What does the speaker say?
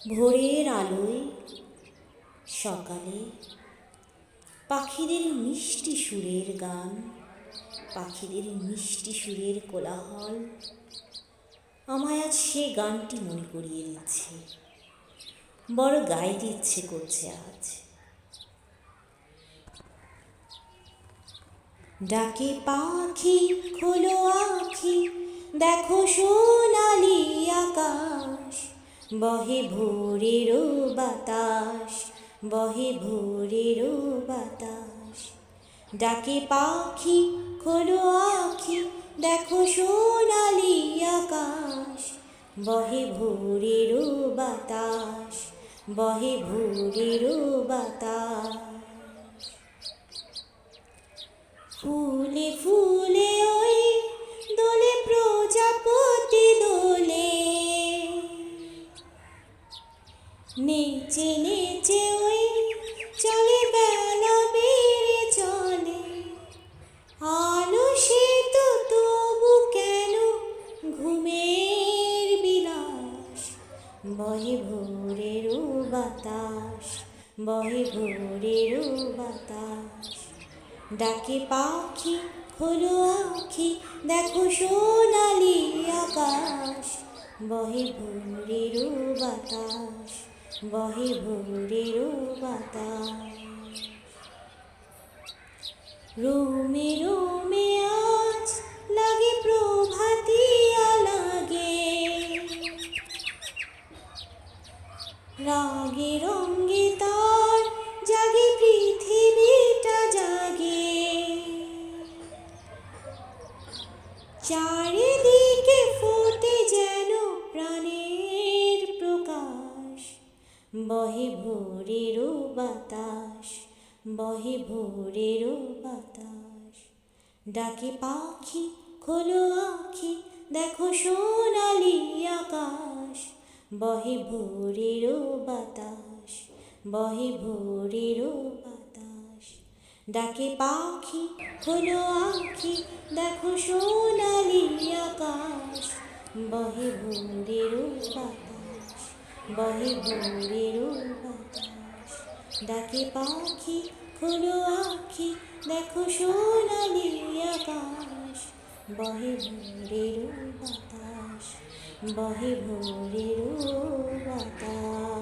ভোরের আলোয় সকালে পাখিদের মিষ্টি সুরের গান, পাখিদের মিষ্টি সুরের কোলাহল আমায় আজ সে গানটি মনে করিয়ে দিচ্ছে। বড় গাইতে ইচ্ছে করছে আজ। ডাকে পাখি, খোলো আখি, দেখো সোনালি আকাশ। বহে ভোরেরও বাতাস, বহে ভোরেরও বাতাস। ডাকে পাখি, খোলো আখি, দেখো সোনালি আকাশ। বহে ভোরেরও বাতাস, বহে ভোরেরও নেচে নেচে ওই চলে বেলা বেড়ে চলে। আলো সে তো তবু কেন ঘুমের বিলাস? বহে ভোরেরও বাতাস, বহে ভোরেরও বাতাস। ডাকে পাখি, খোলো আখি, দেখো সোনালি আকাশ। বহে ভোরেরও বাতাস। বহে ভোরেরও বাতাস। রোমে রোমে আজ লাগে প্রভাতিয়া লাগে রাগে রঙ্গে তার জাগে পৃথিবীটা জাগে। চারিদিকে বহে ভোরেরও বাতাস, বহে ভোরেরও বাতাস। ডাকে পাখি, খোলো আখি, দেখো সোনালি আকাশ। বহে ভোরেরও বাতাস, বহে ভোরেরও বাতাস। ডাকে পাখি, খোলো আখি, দেখো সোনালি আকাশ। বহে ভোরেরও বাতাস। বহে বাতাস ডাকে পাখি, খোলো আখি, দেখো সোনালি আকাশ। বহে ভোরেরও বাতাস বহে ভোরেরও বাতাস